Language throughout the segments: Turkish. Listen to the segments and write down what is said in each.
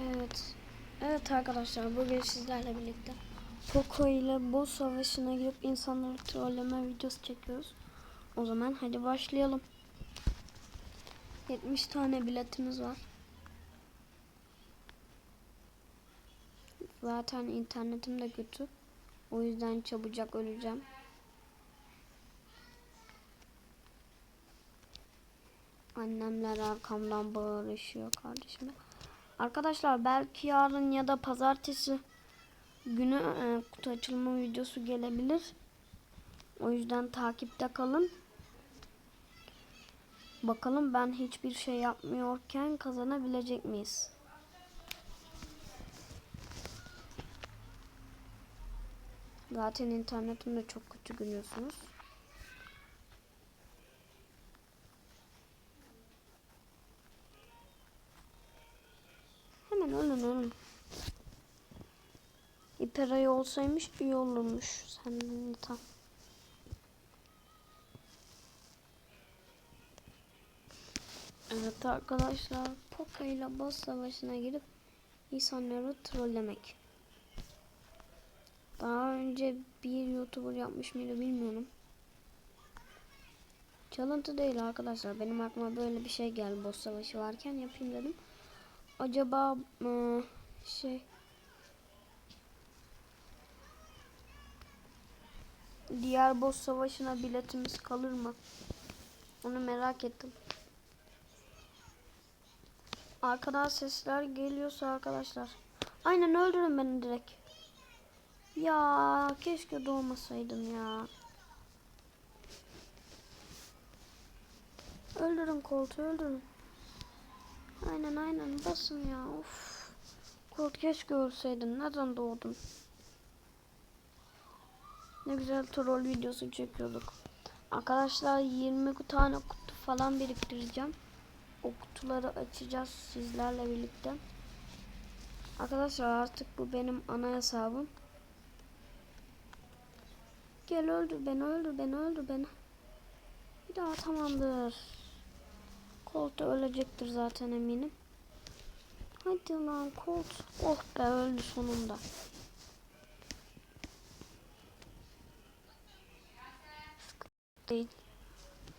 Evet. Evet arkadaşlar bugün sizlerle birlikte Poco ile boss savaşına girip insanları trolleme videosu çekiyoruz. O zaman hadi başlayalım. 70 tane biletimiz var. Zaten internetim de kötü. O yüzden çabucak öleceğim. Annemler arkamdan bağırışıyor kardeşime. Arkadaşlar belki yarın ya da pazartesi günü e, kutu açılma videosu gelebilir. O yüzden takipte kalın. Bakalım ben hiçbir şey yapmıyorken kazanabilecek miyiz? Zaten internetim de çok kötü görüyorsunuz. Hemen ölün ölün. İperayı olsaymış iyi olurmuş. Sen de tam. Evet arkadaşlar Poco ile boss savaşına girip insanları trollemek. Daha önce bir youtuber yapmış mıydı bilmiyorum. Çalıntı değil arkadaşlar. Benim aklıma böyle bir şey geldi boss savaşı varken yapayım dedim. Acaba ıı, şey diğer boss savaşına biletimiz kalır mı? Onu merak ettim. Arkadan sesler geliyorsa arkadaşlar. Aynen öldürün beni direkt. Ya keşke doğmasaydım ya. Öldürün koltuğu öldürün. Aynen aynen basın ya of. Kolt keşke ölseydin. Neden doğdun? Ne güzel troll videosu çekiyorduk. Arkadaşlar 20 tane kutu falan biriktireceğim. O kutuları açacağız sizlerle birlikte. Arkadaşlar artık bu benim ana hesabım. Gel öldür beni öldür beni öldür beni. Bir daha tamamdır. Colt ölecektir zaten eminim. Hadi lan Colt. Oh be öldü sonunda. Değil.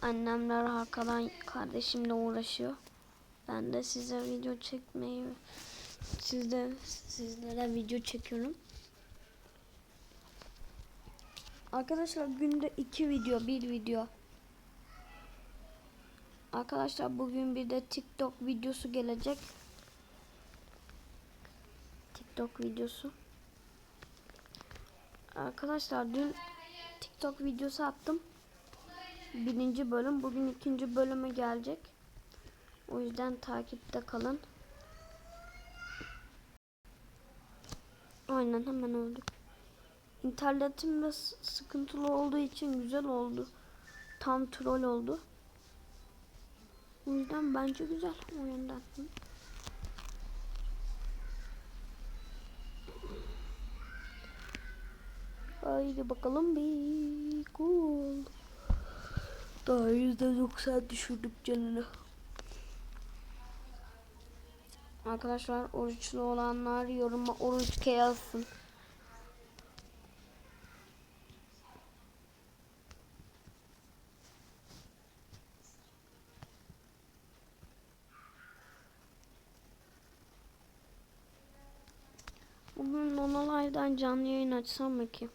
Annemler arkadan kardeşimle uğraşıyor. Ben de size video çekmeyi sizde sizlere video çekiyorum. Arkadaşlar günde iki video, bir video. Arkadaşlar bugün bir de TikTok videosu gelecek. TikTok videosu. Arkadaşlar dün TikTok videosu attım. Birinci bölüm. Bugün ikinci bölümü gelecek. O yüzden takipte kalın. Aynen hemen öldük. İnternetim de sıkıntılı olduğu için güzel oldu. Tam troll oldu. O yüzden bence güzel o yönden. Haydi bakalım bir cool. Daha %90 düşürdük canını. Arkadaşlar oruçlu olanlar yoruma oruç yazsın. Bugün Nonalay'dan canlı yayın açsam mı ki?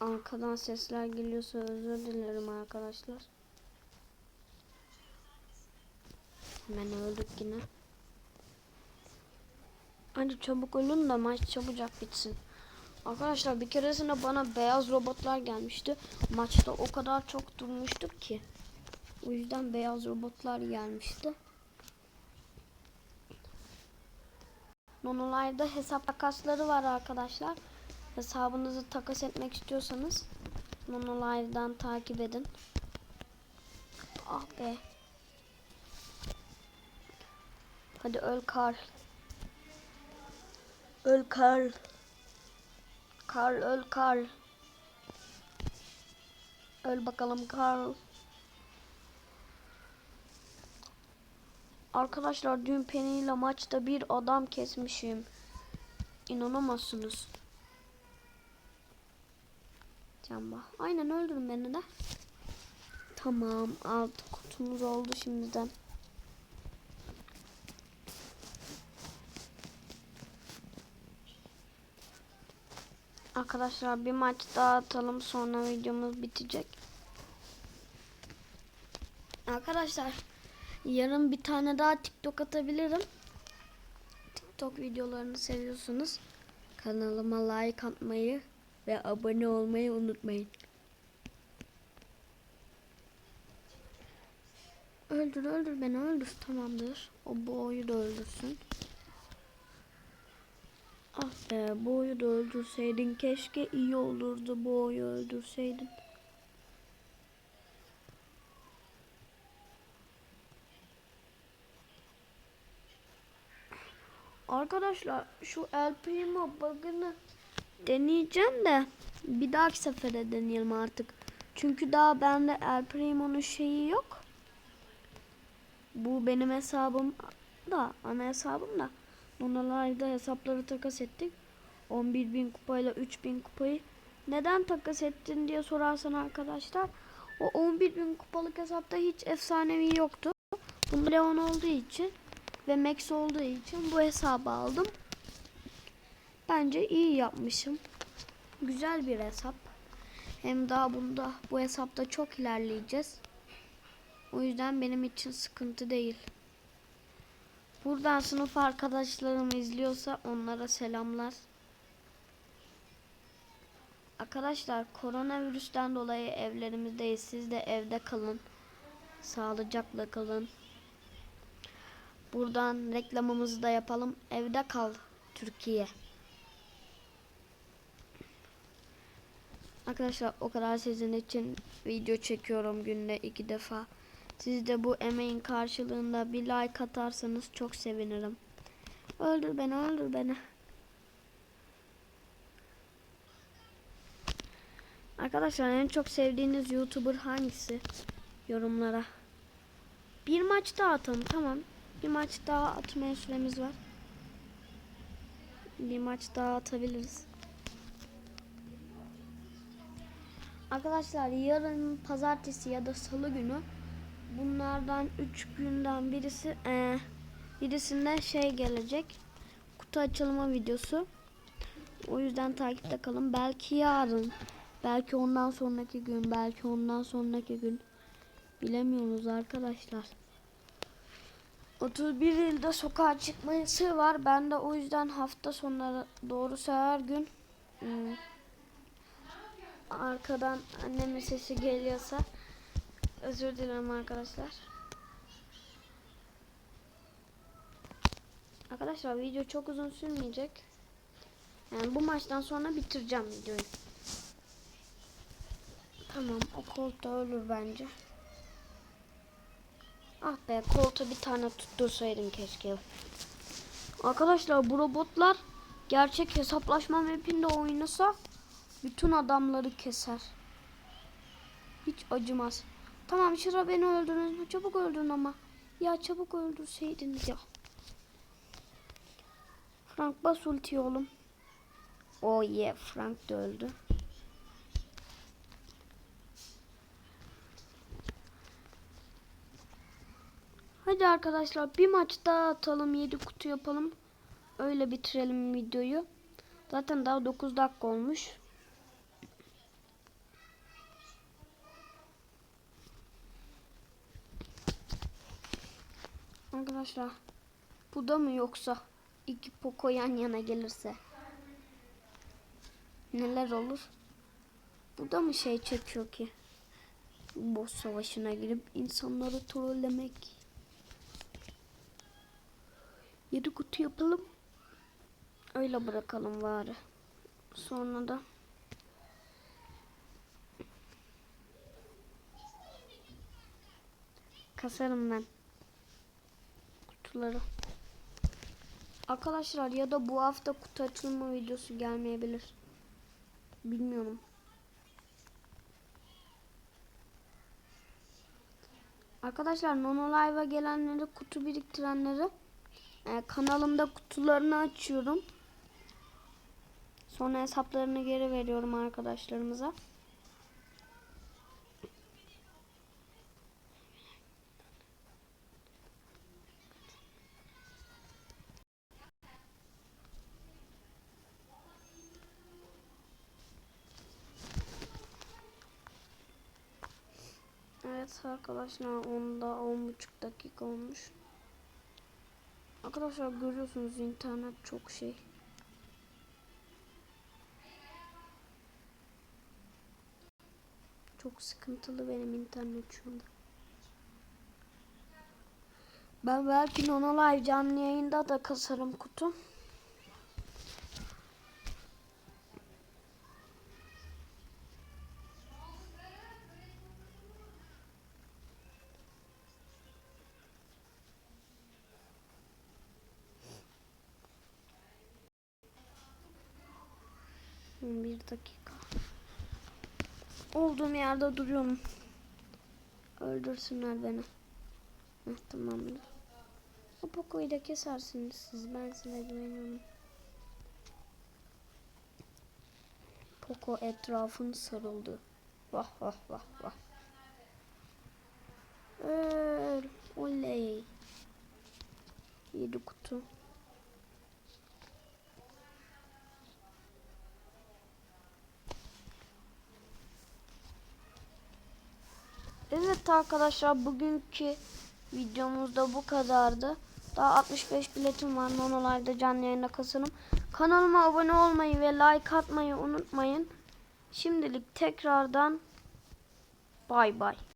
Arkadan sesler geliyorsa özür dilerim arkadaşlar. Hemen öldük yine. Hadi çabuk ölün de maç çabucak bitsin. Arkadaşlar bir keresinde bana beyaz robotlar gelmişti. Maçta o kadar çok durmuştuk ki. O yüzden beyaz robotlar gelmişti. Nonolay'da hesap takasları var arkadaşlar. Hesabınızı takas etmek istiyorsanız Nonolay'dan takip edin. Ah be. Hadi öl Karl. Öl Karl. Karl öl Karl. Öl bakalım Karl. Arkadaşlar dün Penny ile maçta bir adam kesmişim. İnanamazsınız. Camba. Aynen öldürün beni de. Tamam altı kutumuz oldu şimdiden. Arkadaşlar bir maç daha atalım sonra videomuz bitecek. Arkadaşlar yarın bir tane daha TikTok atabilirim. TikTok videolarını seviyorsunuz. Kanalıma like atmayı ve abone olmayı unutmayın. Öldür öldür beni öldür tamamdır. O boğuyu da öldürsün. Ah be boğuyu da öldürseydin keşke iyi olurdu boğuyu öldürseydin. Arkadaşlar şu El Primo bug'ını deneyeceğim de bir dahaki sefere deneyelim artık. Çünkü daha bende El Primo'nun şeyi yok. Bu benim hesabım da ana hesabım da. Donalayda hesapları takas ettik. 11.000 kupayla 3.000 kupayı neden takas ettin diye sorarsan arkadaşlar o 11.000 kupalık hesapta hiç efsanevi yoktu. Bunda Leon olduğu için ve Max olduğu için bu hesabı aldım. Bence iyi yapmışım. Güzel bir hesap. Hem daha bunda bu hesapta çok ilerleyeceğiz. O yüzden benim için sıkıntı değil. Buradan sınıf arkadaşlarım izliyorsa onlara selamlar. Arkadaşlar koronavirüsten dolayı evlerimizdeyiz. Siz de evde kalın. Sağlıcakla kalın. Buradan reklamımızı da yapalım. Evde kal Türkiye. Arkadaşlar o kadar sizin için video çekiyorum günde iki defa. Siz de bu emeğin karşılığında bir like atarsanız çok sevinirim. Öldür beni öldür beni. Arkadaşlar en çok sevdiğiniz YouTuber hangisi? Yorumlara. Bir maç daha atalım tamam. Bir maç daha atmaya süremiz var. Bir maç daha atabiliriz. Arkadaşlar yarın pazartesi ya da salı günü bunlardan 3 günden birisi e, birisinde şey gelecek. Kutu açılma videosu. O yüzden takipte kalın. Belki yarın, belki ondan sonraki gün, belki ondan sonraki gün bilemiyoruz arkadaşlar. 31 ilde sokağa çıkma yasağı var. Ben de o yüzden hafta sonları doğrusu her gün ım, arkadan annemin sesi geliyorsa özür dilerim arkadaşlar. Arkadaşlar video çok uzun sürmeyecek. Yani bu maçtan sonra bitireceğim videoyu. Tamam o koltuğa ölür bence. Ah be koltuğa bir tane tuttursaydım keşke. Arkadaşlar bu robotlar gerçek hesaplaşma mapinde oynasa bütün adamları keser. Hiç acımaz. Tamam şura beni öldürün. Çabuk öldürün ama. Ya çabuk öldürseydiniz ya. Frank bas ulti oğlum. Oh yeah Frank da öldü. Hadi arkadaşlar bir maç daha atalım 7 kutu yapalım. Öyle bitirelim videoyu. Zaten daha 9 dakika olmuş. Arkadaşlar bu da mı yoksa iki Poco yan yana gelirse neler olur? Bu da mı şey çekiyor ki? Boss savaşına girip insanları trollemek. Yedi kutu yapalım. Öyle bırakalım bari. Sonra da kasarım ben kutuları. Arkadaşlar ya da bu hafta kutu açılma videosu gelmeyebilir. Bilmiyorum. Arkadaşlar Nono Live'a gelenleri kutu biriktirenleri e, kanalımda kutularını açıyorum. Sonra hesaplarını geri veriyorum arkadaşlarımıza. Evet arkadaşlar onda 10.5 dakika olmuş. Arkadaşlar görüyorsunuz internet çok şey. Çok sıkıntılı benim internet şu anda. Ben belki Nono Live canlı yayında da kasarım kutu. Dakika. Olduğum yerde duruyorum. Öldürsünler beni. Heh, tamamdır. O Poco'yu da kesersiniz siz. Ben size güveniyorum. Poco etrafın sarıldı. Vah vah vah vah. Öl. Oley. Yedi kutu. Arkadaşlar bugünkü videomuzda bu kadardı. Daha 65 biletim var. Nono Live'da canlı yayında kasarım. Kanalıma abone olmayı ve like atmayı unutmayın. Şimdilik tekrardan bay bay.